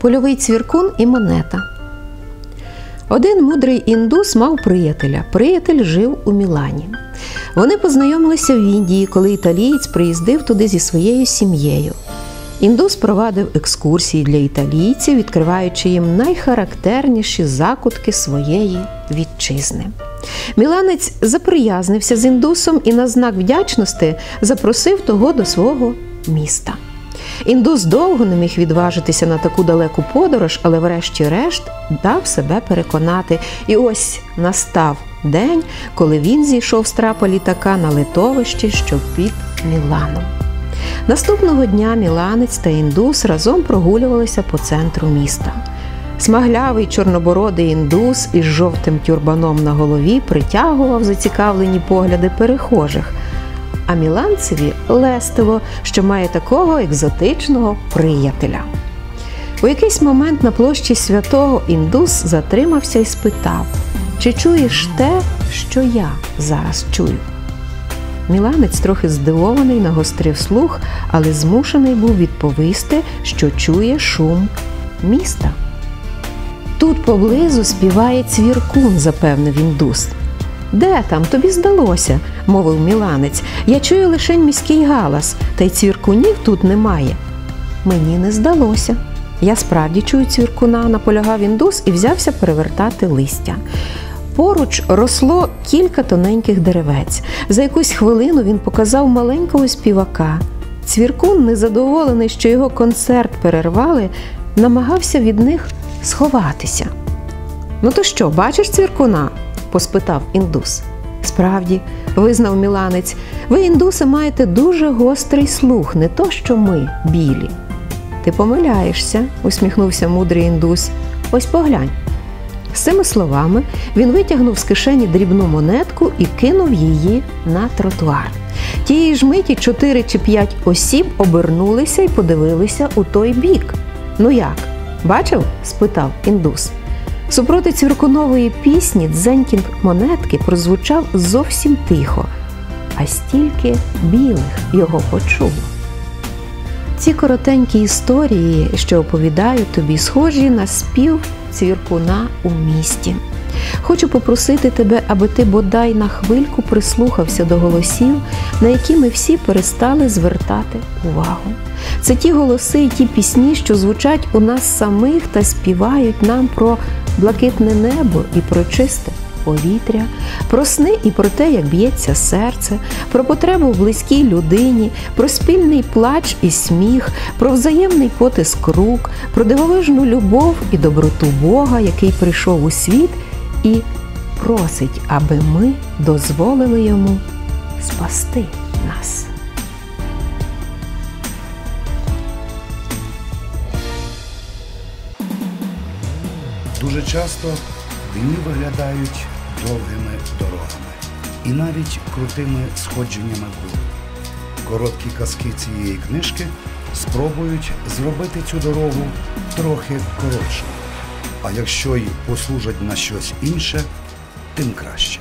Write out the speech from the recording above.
Польовий цвіркун і монета. Один мудрий індус мав приятеля. Приятель жив у Мілані. Вони познайомилися в Індії, коли італієць приїздив туди зі своєю сім'єю. Індус провадив екскурсії для італійців, відкриваючи їм найхарактерніші закутки своєї вітчизни. Міланець заприязнився з індусом і на знак вдячності запросив того до свого міста. Індус довго не міг відважитися на таку далеку подорож, але врешті-решт дав себе переконати. І ось настав день, коли він зійшов з трапа літака на литовище, що під Міланом. Наступного дня міланець та індус разом прогулювалися по центру міста. Смаглявий чорнобородий індус із жовтим тюрбаном на голові притягував зацікавлені погляди перехожих, а міланцеві лестило, що має такого екзотичного приятеля. У якийсь момент на площі святого індус затримався і спитав, чи чуєш те, що я зараз чую. Міланець, трохи здивований, нагострив слух, але змушений був відповісти, що чує шум міста. Тут поблизу співає цвіркун, запевнив індус. Де там, тобі здалося, мовив міланець. Я чую лише міський галас, та й цвіркунів тут немає. Мені не здалося. Я справді чую цвіркуна, наполягав індус і взявся перевертати листя. Поруч росло кілька тоненьких деревець. За якусь хвилину він показав маленького співака. Цвіркун, незадоволений, що його концерт перервали, намагався від них сховатися. Ну то що, бачиш цвіркуна? Поспитав індус. Справді, визнав міланець, ви, індуси, маєте дуже гострий слух, не то що ми, білі. Ти помиляєшся, усміхнувся мудрий індус. Ось поглянь. З цими словами він витягнув з кишені дрібну монетку і кинув її на тротуар. Тієї ж миті чотири чи п'ять осіб обернулися і подивилися у той бік. Ну як, бачив? спитав індус. Супроти цвіркунової пісні дзенькінг монетки прозвучав зовсім тихо, а стільки білих його почуло. Ці коротенькі історії, що оповідаю тобі, схожі на спів цвіркуна у місті. Хочу попросити тебе, аби ти бодай на хвильку прислухався до голосів, на які ми всі перестали звертати увагу. Це ті голоси і ті пісні, що звучать у нас самих та співають нам про блакитне небо і про чисте повітря, про сни і про те, як б'ється серце, про потребу в близькій людині, про спільний плач і сміх, про взаємний потиск рук, про дивовижну любов і доброту Бога, який прийшов у світ, і просить, аби ми дозволили йому спасти нас. Дуже часто дні виглядають довгими дорогами і навіть крутими сходженнями вгору. Короткі казки цієї книжки спробують зробити цю дорогу трохи коротшою. А якщо й послужать на щось інше, тим краще.